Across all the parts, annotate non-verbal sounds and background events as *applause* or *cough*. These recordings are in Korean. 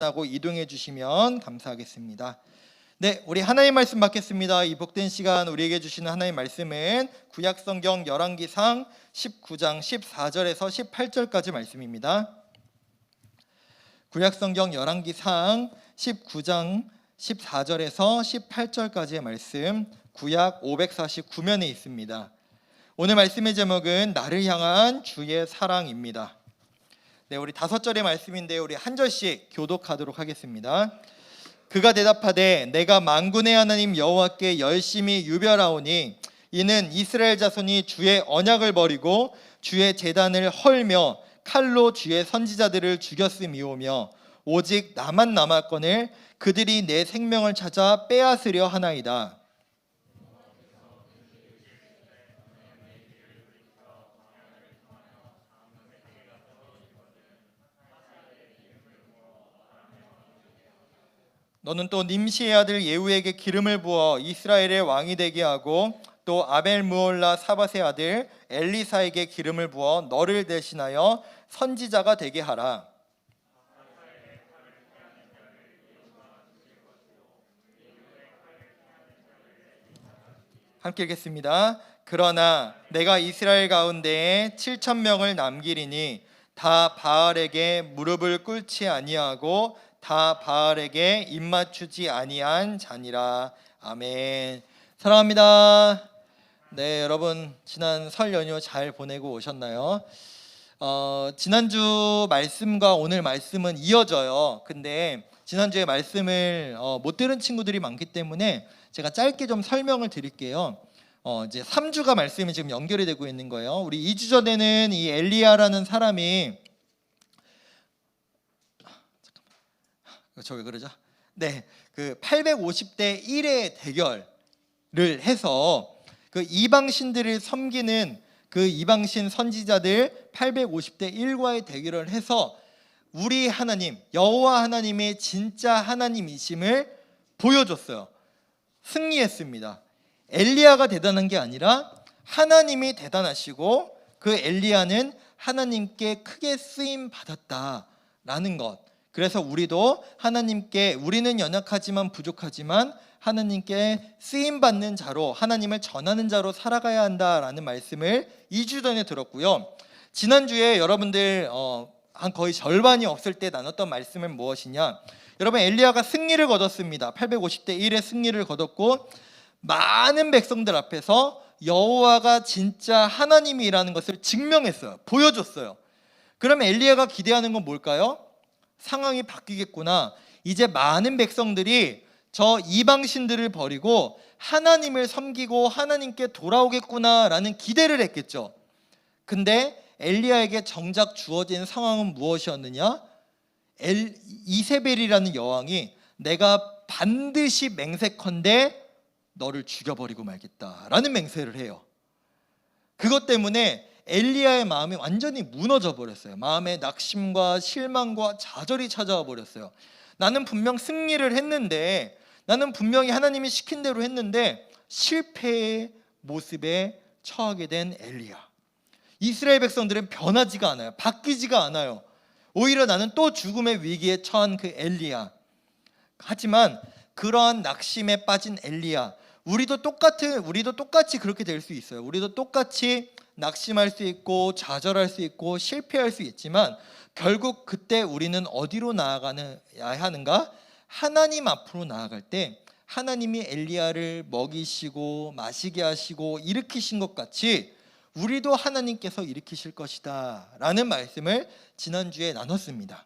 하고 이동해 주시면 감사하겠습니다. 네, 우리 하나님 말씀 받겠습니다. 이 복된 시간 우리에게 주시는 하나님 말씀은 구약 성경 열왕기상 19장 14절에서 18절까지 말씀입니다. 구약 성경 열왕기상 19장 14절에서 18절까지의 말씀 구약 549면에 있습니다. 오늘 말씀의 제목은 나를 향한 주의 사랑입니다. 네, 우리 다섯 절의 말씀인데 우리 한 절씩 교독하도록 하겠습니다. 그가 대답하되 내가 만군의 하나님 여호와께 열심히 유별하오니 이는 이스라엘 자손이 주의 언약을 버리고 주의 제단을 헐며 칼로 주의 선지자들을 죽였음이오며 오직 나만 남았거늘 그들이 내 생명을 찾아 빼앗으려 하나이다. 너는 또 님시의 아들 예후에게 기름을 부어 이스라엘의 왕이 되게 하고 또 아벨 무올라 사밧의 아들 엘리사에게 기름을 부어 너를 대신하여 선지자가 되게 하라. 함께 읽겠습니다. 그러나 내가 이스라엘 가운데에 7천 명을 남기리니 다 바알에게 무릎을 꿇지 아니하고 다 바알에게 입맞추지 아니한 자니라. 아멘. 사랑합니다. 네, 여러분 지난 설 연휴 잘 보내고 오셨나요? 어, 지난주 말씀과 오늘 말씀은 이어져요. 근데 지난주에 말씀을 어, 못 들은 친구들이 많기 때문에 제가 짧게 좀 설명을 드릴게요. 어, 이제 3주가 말씀이 지금 연결이 되고 있는 거예요. 우리 2주 전에는 이 엘리야라는 사람이 저왜 그러죠? 네, 그 850대 1의 대결을 해서 그 이방신들을 섬기는 그 이방신 선지자들 850대 1과의 대결을 해서 우리 하나님 여호와 하나님의 진짜 하나님이심을 보여줬어요. 승리했습니다. 엘리야가 대단한 게 아니라 하나님이 대단하시고 그 엘리야는 하나님께 크게 쓰임 받았다라는 것. 그래서 우리도 하나님께 우리는 연약하지만 부족하지만 하나님께 쓰임 받는 자로 하나님을 전하는 자로 살아가야 한다라는 말씀을 2주 전에 들었고요. 지난주에 여러분들 어, 한 거의 절반이 없을 때 나눴던 말씀은 무엇이냐? 여러분 엘리야가 승리를 거뒀습니다. 850대 1의 승리를 거뒀고 많은 백성들 앞에서 여호와가 진짜 하나님이라는 것을 증명했어요. 보여줬어요. 그러면 엘리야가 기대하는 건 뭘까요? 상황이 바뀌겠구나. 이제 많은 백성들이 저 이방신들을 버리고 하나님을 섬기고 하나님께 돌아오겠구나라는 기대를 했겠죠. 근데 엘리야에게 정작 주어진 상황은 무엇이었느냐? 엘, 이세벨이라는 여왕이 내가 반드시 맹세컨대 너를 죽여버리고 말겠다라는 맹세를 해요. 그것 때문에 엘리야의 마음이 완전히 무너져 버렸어요. 마음에 낙심과 실망과 좌절이 찾아와 버렸어요. 나는 분명 승리를 했는데 나는 분명히 하나님이 시킨 대로 했는데 실패의 모습에 처하게 된 엘리야. 이스라엘 백성들은 변하지가 않아요. 바뀌지가 않아요. 오히려 나는 또 죽음의 위기에 처한 그 엘리야. 하지만 그러한 낙심에 빠진 엘리야. 우리도 똑같은 우리도 똑같이 그렇게 될 수 있어요. 우리도 똑같이 낙심할 수 있고 좌절할 수 있고 실패할 수 있지만 결국 그때 우리는 어디로 나아가야 하는가? 하나님 앞으로 나아갈 때 하나님이 엘리야를 먹이시고 마시게 하시고 일으키신 것 같이 우리도 하나님께서 일으키실 것이다 라는 말씀을 지난주에 나눴습니다.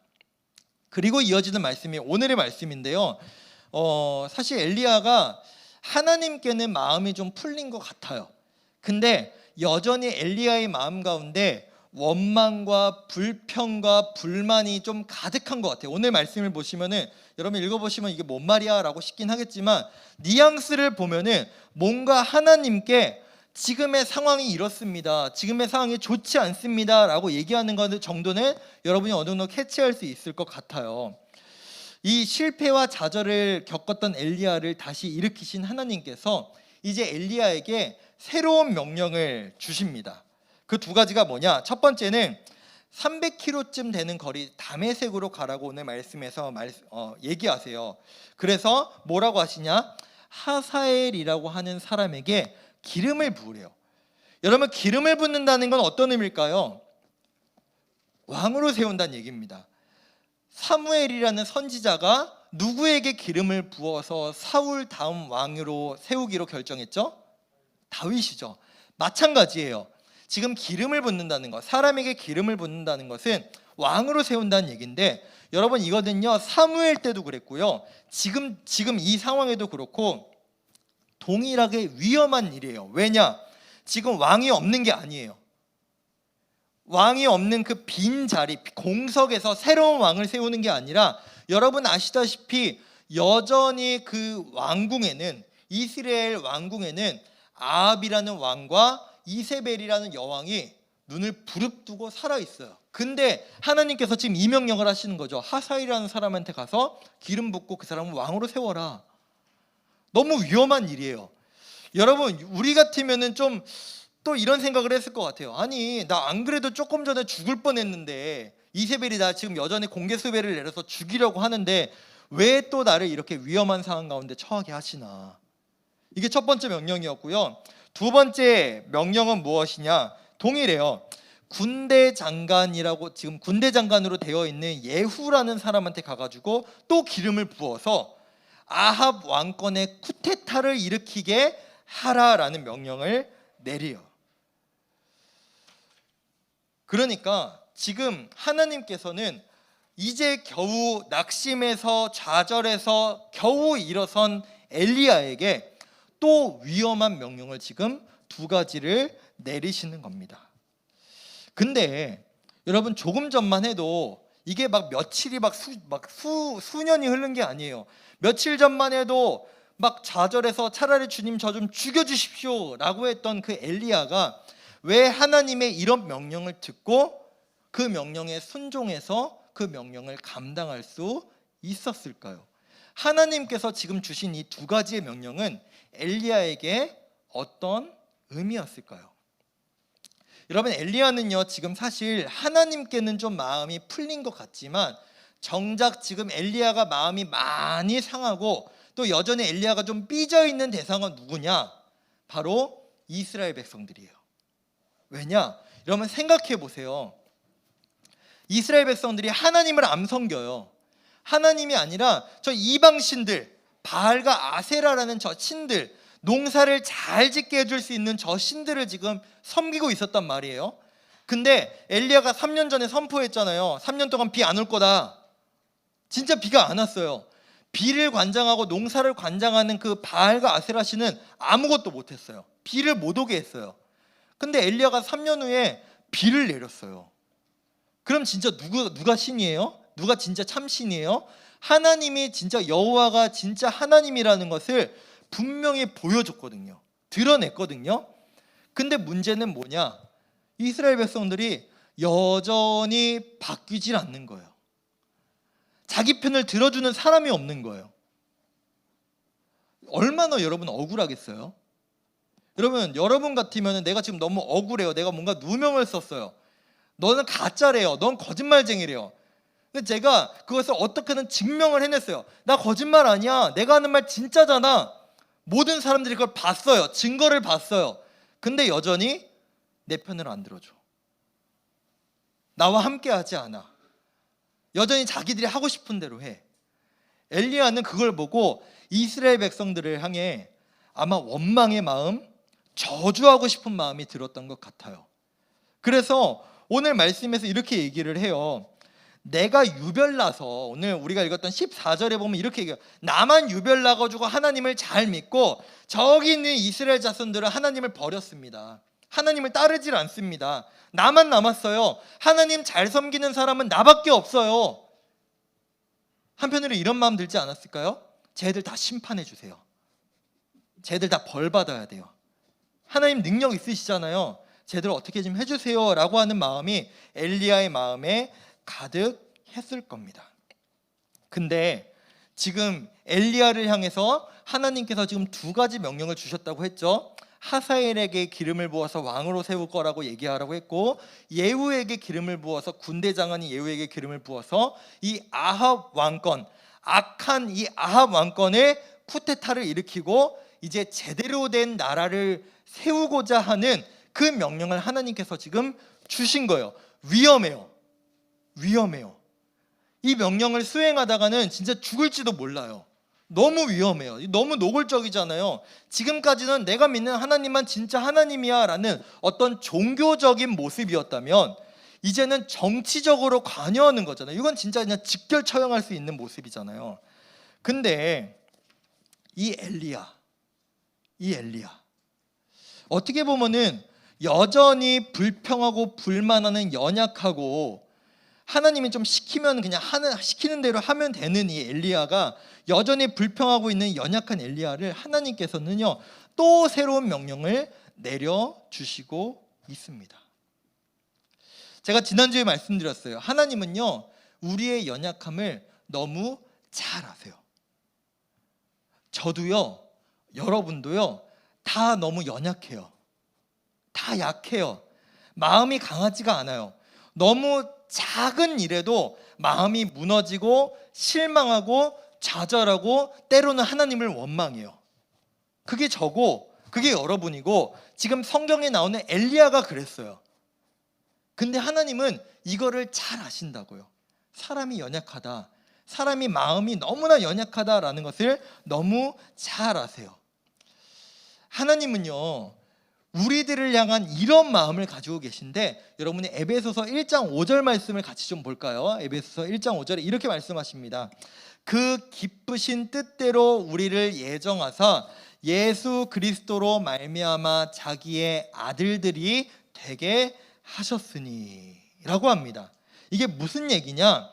그리고 이어지는 말씀이 오늘의 말씀인데요. 어, 사실 엘리야가 하나님께는 마음이 좀 풀린 것 같아요. 근데 여전히 엘리야의 마음 가운데 원망과 불평과 불만이 좀 가득한 것 같아요. 오늘 말씀을 보시면은 여러분 읽어보시면 이게 뭔 말이야라고 싶긴 하겠지만 뉘앙스를 보면은 뭔가 하나님께 지금의 상황이 이렇습니다. 지금의 상황이 좋지 않습니다라고 얘기하는 것 정도는 여러분이 어느 정도 캐치할 수 있을 것 같아요. 이 실패와 좌절을 겪었던 엘리야를 다시 일으키신 하나님께서 이제 엘리야에게 새로운 명령을 주십니다. 그 두 가지가 뭐냐? 첫 번째는 300km쯤 되는 거리 담에색으로 가라고 오늘 말씀에서 말, 어, 얘기하세요. 그래서 뭐라고 하시냐? 하사엘이라고 하는 사람에게 기름을 부으래요. 여러분 기름을 붓는다는 건 어떤 의미일까요? 왕으로 세운다는 얘기입니다. 사무엘이라는 선지자가 누구에게 기름을 부어서 사울 다음 왕으로 세우기로 결정했죠? 다윗이죠. 마찬가지예요. 지금 기름을 붓는다는 것, 사람에게 기름을 붓는다는 것은 왕으로 세운다는 얘기인데 여러분 이거는요 사무엘 때도 그랬고요. 지금 지금 이 상황에도 그렇고 동일하게 위험한 일이에요. 왜냐? 지금 왕이 없는 게 아니에요. 왕이 없는 그 빈 자리, 공석에서 새로운 왕을 세우는 게 아니라 여러분 아시다시피 여전히 그 왕궁에는 이스라엘 왕궁에는 아합이라는 왕과 이세벨이라는 여왕이 눈을 부릅뜨고 살아 있어요. 근데 하나님께서 지금 이 명령을 하시는 거죠. 하사이라는 사람한테 가서 기름 붓고 그 사람을 왕으로 세워라. 너무 위험한 일이에요. 여러분, 우리 같으면은 좀 또 이런 생각을 했을 것 같아요. 아니, 나 안 그래도 조금 전에 죽을 뻔했는데 이세벨이 나 지금 여전히 공개 수배를 내려서 죽이려고 하는데 왜 또 나를 이렇게 위험한 상황 가운데 처하게 하시나? 이게 첫 번째 명령이었고요. 두 번째 명령은 무엇이냐? 동일해요. 군대 장관이라고 지금 군대 장관으로 되어 있는 예후라는 사람한테 가가지고 또 기름을 부어서 아합 왕권의 쿠데타를 일으키게 하라라는 명령을 내려요. 그러니까 지금 하나님께서는 이제 겨우 낙심해서 좌절해서 겨우 일어선 엘리야에게 또 위험한 명령을 지금 두 가지를 내리시는 겁니다. 근데 여러분 조금 전만 해도 이게 막 며칠이 막 수 막 수 수년이 흐른 게 아니에요. 며칠 전만 해도 막 좌절해서 차라리 주님 저 좀 죽여 주십시오 라고 했던 그 엘리야가 왜 하나님의 이런 명령을 듣고 그 명령에 순종해서 그 명령을 감당할 수 있었을까요? 하나님께서 지금 주신 이 두 가지의 명령은 엘리야에게 어떤 의미였을까요? 여러분 엘리야는요 지금 사실 하나님께는 좀 마음이 풀린 것 같지만 정작 지금 엘리야가 마음이 많이 상하고 또 여전히 엘리야가 좀 삐져 있는 대상은 누구냐? 바로 이스라엘 백성들이에요. 왜냐? 여러분 생각해 보세요. 이스라엘 백성들이 하나님을 안 섬겨요. 하나님이 아니라 저 이방 신들, 바알과 아세라라는 저 신들, 농사를 잘 짓게 해줄 수 있는 저 신들을 지금 섬기고 있었단 말이에요. 근데 엘리야가 3년 전에 선포했잖아요. 3년 동안 비 안 올 거다. 진짜 비가 안 왔어요. 비를 관장하고 농사를 관장하는 그 바알과 아세라 씨는 아무것도 못했어요. 비를 못 오게 했어요. 근데 엘리야가 3년 후에 비를 내렸어요. 그럼 진짜 누구 누가 신이에요? 누가 진짜 참 신이에요? 하나님이 진짜 여호와가 진짜 하나님이라는 것을 분명히 보여줬거든요. 드러냈거든요. 근데 문제는 뭐냐? 이스라엘 백성들이 여전히 바뀌질 않는 거예요. 자기 편을 들어주는 사람이 없는 거예요. 얼마나 여러분 억울하겠어요? 여러분, 여러분 같으면 내가 지금 너무 억울해요. 내가 뭔가 누명을 썼어요. 너는 가짜래요. 넌 거짓말쟁이래요. 근데 제가 그것을 어떻게든 증명을 해냈어요. 나 거짓말 아니야. 내가 하는 말 진짜잖아. 모든 사람들이 그걸 봤어요. 증거를 봤어요. 근데 여전히 내 편을 안 들어줘. 나와 함께 하지 않아. 여전히 자기들이 하고 싶은 대로 해. 엘리야는 그걸 보고 이스라엘 백성들을 향해 아마 원망의 마음, 저주하고 싶은 마음이 들었던 것 같아요. 그래서 오늘 말씀에서 이렇게 얘기를 해요. 내가 유별나서 오늘 우리가 읽었던 14절에 보면 이렇게 얘기해요. 나만 유별나 가지고 하나님을 잘 믿고 저기 있는 이스라엘 자손들은 하나님을 버렸습니다. 하나님을 따르질 않습니다. 나만 남았어요. 하나님 잘 섬기는 사람은 나밖에 없어요. 한편으로 이런 마음 들지 않았을까요? 쟤들 다 심판해 주세요. 쟤들 다 벌 받아야 돼요. 하나님 능력 있으시잖아요. 쟤들 어떻게 좀 해주세요라고 하는 마음이 엘리야의 마음에 가득했을 겁니다. 근데 지금 엘리야를 향해서 하나님께서 지금 두 가지 명령을 주셨다고 했죠. 하사엘에게 기름을 부어서 왕으로 세울 거라고 얘기하라고 했고 예후에게 기름을 부어서 군대 장관이 예후에게 기름을 부어서 이 아합 왕권 악한 이 아합 왕권의 쿠데타를 일으키고 이제 제대로 된 나라를 세우고자 하는 그 명령을 하나님께서 지금 주신 거예요. 위험해요. 위험해요. 이 명령을 수행하다가는 진짜 죽을지도 몰라요. 너무 위험해요. 너무 노골적이잖아요. 지금까지는 내가 믿는 하나님만 진짜 하나님이야 라는 어떤 종교적인 모습이었다면 이제는 정치적으로 관여하는 거잖아요. 이건 진짜 그냥 직결 처형할 수 있는 모습이잖아요. 근데 이 엘리야, 이 엘리야. 어떻게 보면은 여전히 불평하고 불만하는 연약하고 하나님이 좀 시키면 그냥 하는 시키는 대로 하면 되는 이 엘리야가 여전히 불평하고 있는 연약한 엘리야를 하나님께서는요 또 새로운 명령을 내려 주시고 있습니다. 제가 지난주에 말씀드렸어요. 하나님은요 우리의 연약함을 너무 잘 아세요. 저도요 여러분도요 다 너무 연약해요. 다 약해요. 마음이 강하지가 않아요. 너무 작은 일에도 마음이 무너지고 실망하고 좌절하고 때로는 하나님을 원망해요. 그게 저고 그게 여러분이고 지금 성경에 나오는 엘리야가 그랬어요. 근데 하나님은 이거를 잘 아신다고요. 사람이 연약하다. 사람이 마음이 너무나 연약하다라는 것을 너무 잘 아세요. 하나님은요. 우리들을 향한 이런 마음을 가지고 계신데 여러분이 에베소서 1장 5절 말씀을 같이 좀 볼까요? 에베소서 1장 5절에 이렇게 말씀하십니다. 그 기쁘신 뜻대로 우리를 예정하사 예수 그리스도로 말미암아 자기의 아들들이 되게 하셨으니라고 합니다. 이게 무슨 얘기냐?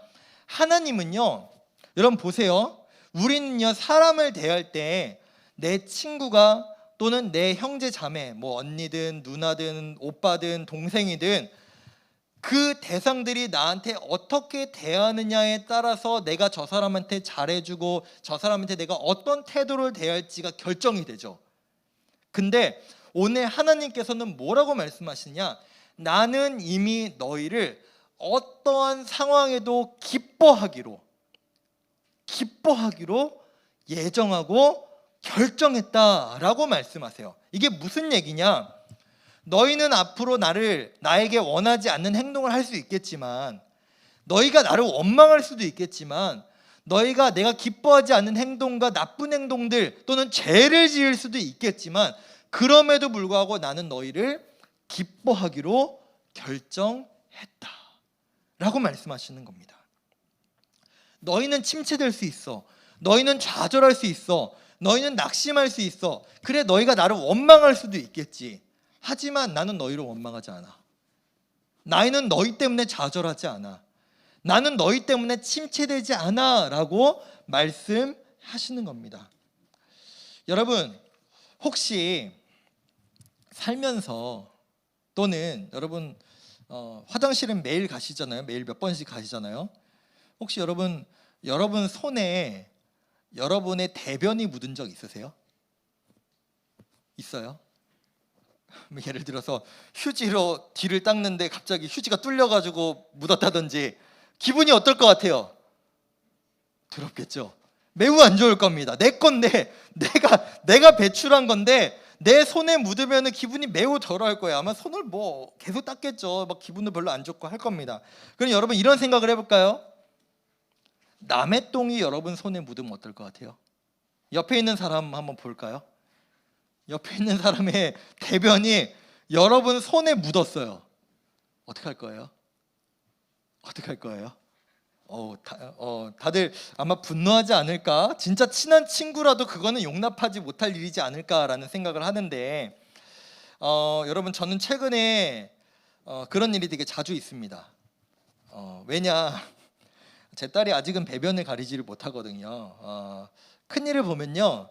하나님은요. 여러분 보세요. 우리는요 사람을 대할 때 내 친구가 또는 내 형제 자매, 뭐 언니든 누나든 오빠든 동생이든 그 대상들이 나한테 어떻게 대하느냐에 따라서 내가 저 사람한테 잘해주고 저 사람한테 내가 어떤 태도를 대할지가 결정이 되죠. 근데 오늘 하나님께서는 뭐라고 말씀하시냐? 나는 이미 너희를 어떠한 상황에도 기뻐하기로 기뻐하기로 예정하고 결정했다라고 말씀하세요. 이게 무슨 얘기냐? 너희는 앞으로 나를 나에게 원하지 않는 행동을 할 수 있겠지만 너희가 나를 원망할 수도 있겠지만 너희가 내가 기뻐하지 않는 행동과 나쁜 행동들 또는 죄를 지을 수도 있겠지만 그럼에도 불구하고 나는 너희를 기뻐하기로 결정했다. 라고 말씀하시는 겁니다. 너희는 침체될 수 있어. 너희는 좌절할 수 있어. 너희는 낙심할 수 있어. 그래 너희가 나를 원망할 수도 있겠지. 하지만 나는 너희를 원망하지 않아. 나는 너희 때문에 좌절하지 않아. 나는 너희 때문에 침체되지 않아 라고 말씀하시는 겁니다. 여러분 혹시 살면서 또는 여러분 어, 화장실은 매일 가시잖아요. 매일 몇 번씩 가시잖아요. 혹시 여러분 여러분 손에 여러분의 대변이 묻은 적 있으세요? 있어요? 뭐 *laughs* 예를 들어서 휴지로 뒤를 닦는데 갑자기 휴지가 뚫려가지고 묻었다든지 기분이 어떨 것 같아요? 더럽겠죠. 매우 안 좋을 겁니다. 내 건데 *laughs* 내가 내가 배출한 건데 내 손에 묻으면 기분이 매우 덜할 거예요. 아마 손을 뭐 계속 닦겠죠. 막 기분도 별로 안 좋고 할 겁니다. 그럼 여러분 이런 생각을 해볼까요? 남의 똥이 여러분 손에 묻으면 어떨 것 같아요? 옆에 있는 사람 한번 볼까요? 옆에 있는 사람의 *laughs* 대변이 여러분 손에 묻었어요. 어떻게 할 거예요? 어떻게 할 거예요? 어, 다, 어, 다들 아마 분노하지 않을까? 진짜 친한 친구라도 그거는 용납하지 못할 일이지 않을까라는 생각을 하는데 어, 여러분 저는 최근에 어, 그런 일이 되게 자주 있습니다. 어, 왜냐? 제 딸이 아직은 배변을 가리지를 못하거든요. 어, 큰 일을 보면요.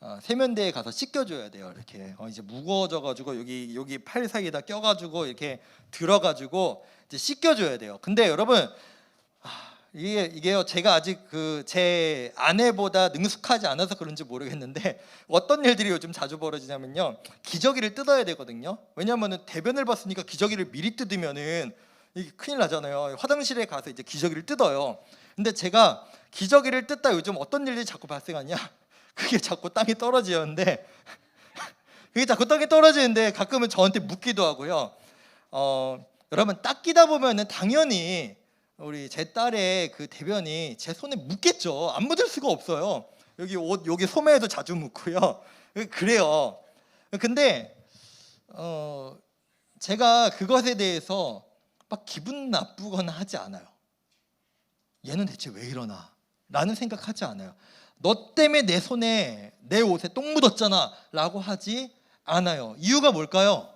어, 세면대에 가서 씻겨줘야 돼요. 이렇게 어, 이제 무거워져가지고 여기 여기 팔 사이에다 껴가지고 이렇게 들어가지고 이제 씻겨줘야 돼요. 근데 여러분 아, 이게 이게요. 제가 아직 그 제 아내보다 능숙하지 않아서 그런지 모르겠는데 *laughs* 어떤 일들이 요즘 자주 벌어지냐면요. 기저귀를 뜯어야 되거든요. 왜냐하면은 대변을 봤으니까 기저귀를 미리 뜯으면은 이게 큰일 나잖아요. 화장실에 가서 이제 기저귀를 뜯어요. 근데 제가 기저귀를 뜯다 요즘 어떤 일들이 자꾸 발생하냐? *laughs* 그게 자꾸 땅에 떨어지는데 *laughs* 그게 자꾸 땅에 떨어지는데 가끔은 저한테 묻기도 하고요. 어, 여러분 닦이다 보면은 당연히 우리 제 딸의 그 대변이 제 손에 묻겠죠. 안 묻을 수가 없어요. 여기 옷 여기 소매에도 자주 묻고요. *laughs* 그래요. 근데 어 제가 그것에 대해서 막 기분 나쁘거나 하지 않아요. 얘는 대체 왜 이러나? 라는 생각하지 않아요. 너 때문에 내 손에 내 옷에 똥 묻었잖아 라고 하지 않아요. 이유가 뭘까요?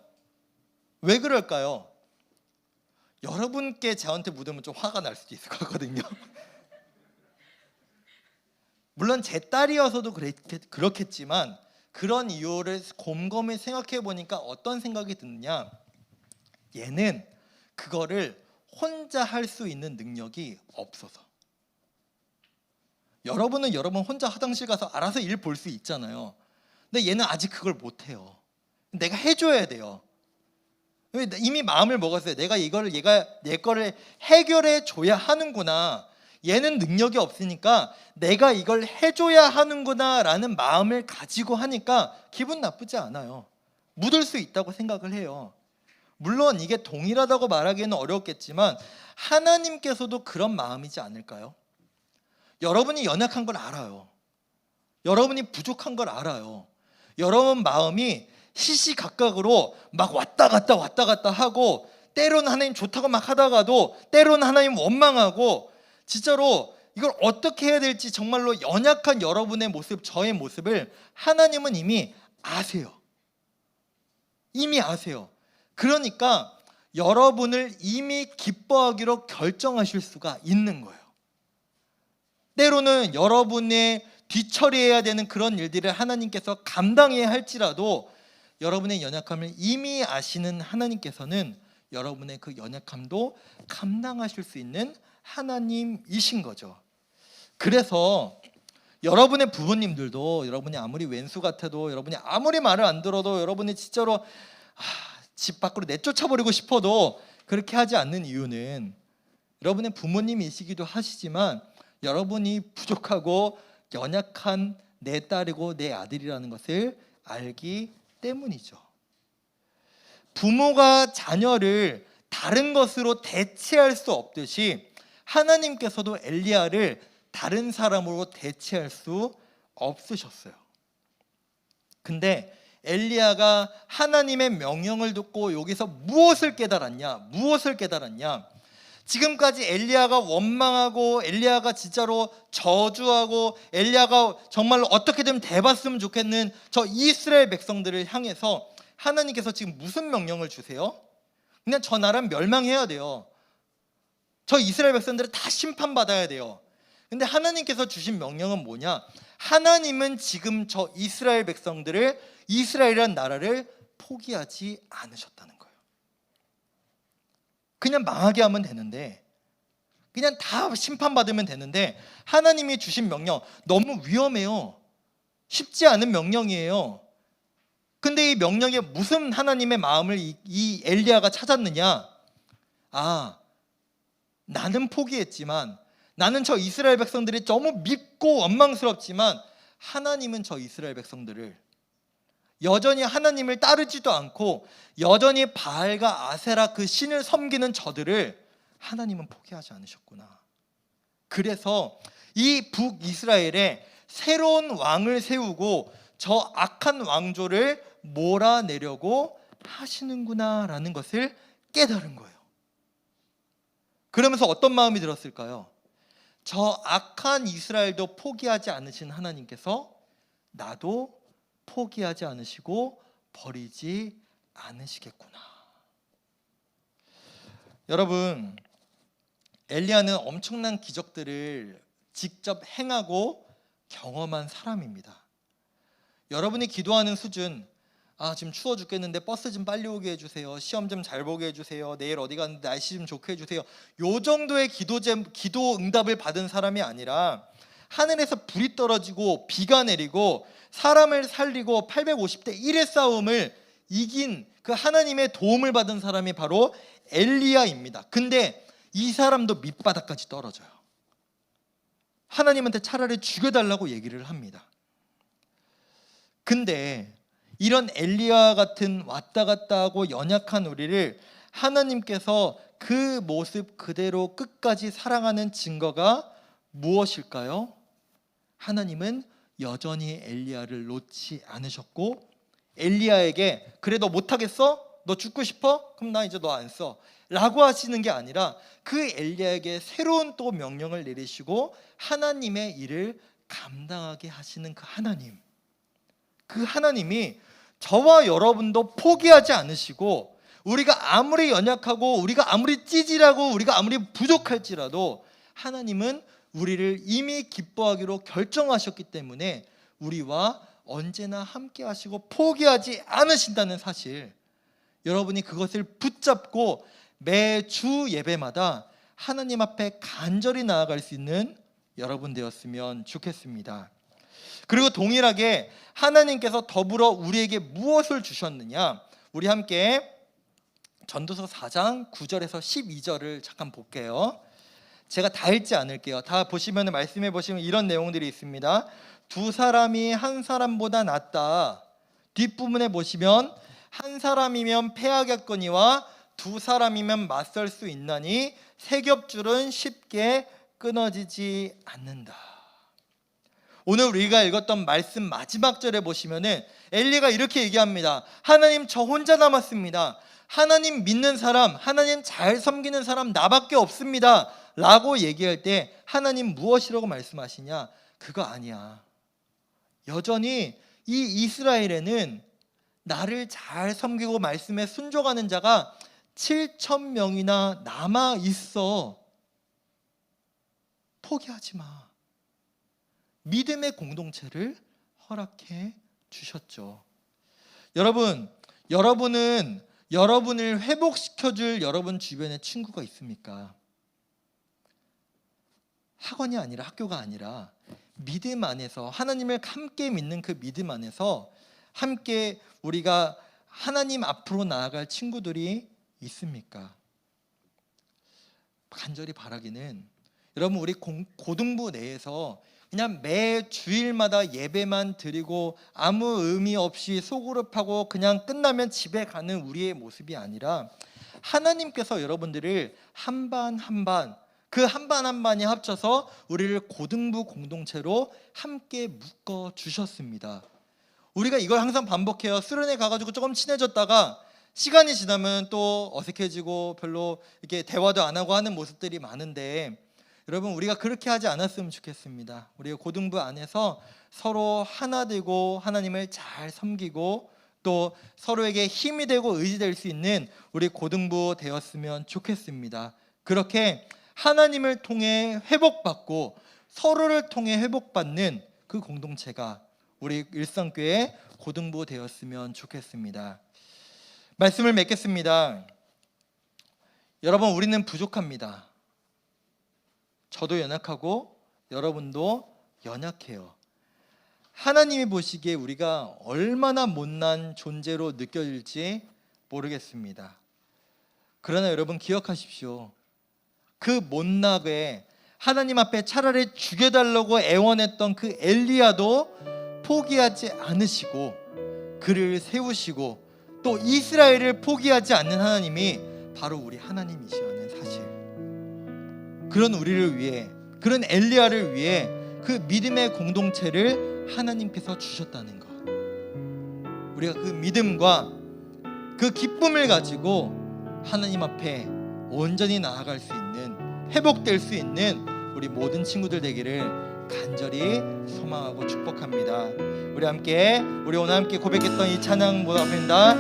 왜 그럴까요? 여러분께 저한테 묻으면 좀 화가 날 수도 있을 것 같거든요. *laughs* 물론 제 딸이어서도 그랬- 그렇겠지만 그런 이유를 곰곰이 생각해 보니까 어떤 생각이 드느냐? 얘는 그거를 혼자 할 수 있는 능력이 없어서. 여러분은 여러분 혼자 화장실 가서 알아서 일 볼 수 있잖아요. 근데 얘는 아직 그걸 못 해요. 내가 해줘야 돼요. 이미 마음을 먹었어요. 내가 이거를 얘가 내 거를 해결해 줘야 하는구나. 얘는 능력이 없으니까 내가 이걸 해줘야 하는구나라는 마음을 가지고 하니까 기분 나쁘지 않아요. 묻을 수 있다고 생각을 해요. 물론 이게 동일하다고 말하기는 어렵겠지만 하나님께서도 그런 마음이지 않을까요? 여러분이 연약한 걸 알아요. 여러분이 부족한 걸 알아요. 여러분 마음이 시시각각으로 막 왔다 갔다 왔다 갔다 하고 때로는 하나님 좋다고 막 하다가도 때로는 하나님 원망하고 진짜로 이걸 어떻게 해야 될지 정말로 연약한 여러분의 모습, 저의 모습을 하나님은 이미 아세요. 이미 아세요. 그러니까 여러분을 이미 기뻐하기로 결정하실 수가 있는 거예요. 때로는 여러분의 뒤처리해야 되는 그런 일들을 하나님께서 감당해야 할지라도 여러분의 연약함을 이미 아시는 하나님께서는 여러분의 그 연약함도 감당하실 수 있는 하나님이신 거죠. 그래서 여러분의 부모님들도 여러분이 아무리 왼수 같아도 여러분이 아무리 말을 안 들어도 여러분이 진짜로 아, 집 밖으로 내쫓아버리고 싶어도 그렇게 하지 않는 이유는 여러분의 부모님이시기도 하시지만 여러분이 부족하고 연약한 내 딸이고 내 아들이라는 것을 알기 때문이죠. 부모가 자녀를 다른 것으로 대체할 수 없듯이 하나님께서도 엘리야를 다른 사람으로 대체할 수 없으셨어요. 근데 엘리야가 하나님의 명령을 듣고 여기서 무엇을 깨달았냐? 무엇을 깨달았냐? 지금까지 엘리야가 원망하고 엘리야가 진짜로 저주하고 엘리야가 정말로 어떻게든 대봤으면 좋겠는 저 이스라엘 백성들을 향해서 하나님께서 지금 무슨 명령을 주세요? 그냥 저 나라 멸망해야 돼요. 저 이스라엘 백성들을 다 심판받아야 돼요. 근데 하나님께서 주신 명령은 뭐냐? 하나님은 지금 저 이스라엘 백성들을 이스라엘이라는 나라를 포기하지 않으셨다는 거예요. 그냥 망하게 하면 되는데 그냥 다 심판받으면 되는데 하나님이 주신 명령 너무 위험해요. 쉽지 않은 명령이에요. 근데 이 명령에 무슨 하나님의 마음을 이, 이 엘리야가 찾았느냐? 아, 나는 포기했지만 나는 저 이스라엘 백성들이 너무 밉고 원망스럽지만 하나님은 저 이스라엘 백성들을 여전히 하나님을 따르지도 않고 여전히 바알과 아세라 그 신을 섬기는 저들을 하나님은 포기하지 않으셨구나. 그래서 이 북이스라엘에 새로운 왕을 세우고 저 악한 왕조를 몰아내려고 하시는구나라는 것을 깨달은 거예요. 그러면서 어떤 마음이 들었을까요? 저 악한 이스라엘도 포기하지 않으신 하나님께서 나도 포기하지 않으시고 버리지 않으시겠구나. 여러분, 엘리야는 엄청난 기적들을 직접 행하고 경험한 사람입니다. 여러분이 기도하는 수준, 아 지금 추워 죽겠는데 버스 좀 빨리 오게 해주세요. 시험 좀 잘 보게 해주세요. 내일 어디 갔는데 날씨 좀 좋게 해주세요. 요 정도의 기도 제, 기도 응답을 받은 사람이 아니라 하늘에서 불이 떨어지고 비가 내리고 사람을 살리고 850대 1의 싸움을 이긴 그 하나님의 도움을 받은 사람이 바로 엘리야입니다. 근데 이 사람도 밑바닥까지 떨어져요. 하나님한테 차라리 죽여달라고 얘기를 합니다. 근데 이런 엘리야 같은 왔다 갔다 하고 연약한 우리를 하나님께서 그 모습 그대로 끝까지 사랑하는 증거가 무엇일까요? 하나님은 여전히 엘리야를 놓지 않으셨고 엘리야에게 그래 너 못하겠어? 너 죽고 싶어? 그럼 나 이제 너 안 써. 라고 하시는 게 아니라 그 엘리야에게 새로운 또 명령을 내리시고 하나님의 일을 감당하게 하시는 그 하나님. 그 하나님이 저와 여러분도 포기하지 않으시고 우리가 아무리 연약하고 우리가 아무리 찌질하고 우리가 아무리 부족할지라도 하나님은 우리를 이미 기뻐하기로 결정하셨기 때문에 우리와 언제나 함께 하시고 포기하지 않으신다는 사실 여러분이 그것을 붙잡고 매주 예배마다 하나님 앞에 간절히 나아갈 수 있는 여러분 되었으면 좋겠습니다. 그리고 동일하게 하나님께서 더불어 우리에게 무엇을 주셨느냐? 우리 함께 전도서 4장 9절에서 12절을 잠깐 볼게요. 제가 다 읽지 않을게요. 다 보시면 말씀해 보시면 이런 내용들이 있습니다. 두 사람이 한 사람보다 낫다. 뒷부분에 보시면 한 사람이면 패하겠거니와 두 사람이면 맞설 수 있나니 세 겹줄은 쉽게 끊어지지 않는다. 오늘 우리가 읽었던 말씀 마지막 절에 보시면은 엘리가 이렇게 얘기합니다. 하나님 저 혼자 남았습니다. 하나님 믿는 사람, 하나님 잘 섬기는 사람 나밖에 없습니다. 라고 얘기할 때 하나님 무엇이라고 말씀하시냐? 그거 아니야. 여전히 이 이스라엘에는 나를 잘 섬기고 말씀에 순종하는 자가 7천 명이나 남아 있어. 포기하지 마. 믿음의 공동체를 허락해 주셨죠. 여러분, 여러분은 여러분을 회복시켜 줄 여러분 주변에 친구가 있습니까? 학원이 아니라 학교가 아니라 믿음 안에서 하나님을 함께 믿는 그 믿음 안에서 함께 우리가 하나님 앞으로 나아갈 친구들이 있습니까? 간절히 바라기는 여러분 우리 공, 고등부 내에서 그냥 매 주일마다 예배만 드리고 아무 의미 없이 소그룹하고 그냥 끝나면 집에 가는 우리의 모습이 아니라 하나님께서 여러분들을 한 반 한 반 그 한 반 한 반이 합쳐서 우리를 고등부 공동체로 함께 묶어 주셨습니다. 우리가 이걸 항상 반복해요. 수련회 가가지고 조금 친해졌다가 시간이 지나면 또 어색해지고 별로 이렇게 대화도 안 하고 하는 모습들이 많은데 여러분 우리가 그렇게 하지 않았으면 좋겠습니다. 우리가 고등부 안에서 서로 하나 되고 하나님을 잘 섬기고 또 서로에게 힘이 되고 의지될 수 있는 우리 고등부 되었으면 좋겠습니다. 그렇게 하나님을 통해 회복받고 서로를 통해 회복받는 그 공동체가 우리 일성교회 고등부 되었으면 좋겠습니다. 말씀을 맺겠습니다. 여러분 우리는 부족합니다. 저도 연약하고 여러분도 연약해요. 하나님이 보시기에 우리가 얼마나 못난 존재로 느껴질지 모르겠습니다. 그러나 여러분 기억하십시오. 그 못나게 하나님 앞에 차라리 죽여달라고 애원했던 그 엘리야도 포기하지 않으시고 그를 세우시고 또 이스라엘을 포기하지 않는 하나님이 바로 우리 하나님이시라는 사실. 그런 우리를 위해 그런 엘리야를 위해 그 믿음의 공동체를 하나님께서 주셨다는 것. 우리가 그 믿음과 그 기쁨을 가지고 하나님 앞에 온전히 나아갈 수 있는 회복될 수 있는 우리 모든 친구들 되기를 간절히 소망하고 축복합니다. 우리 함께 우리 오늘 함께 고백했던 이 찬양 모습입니다.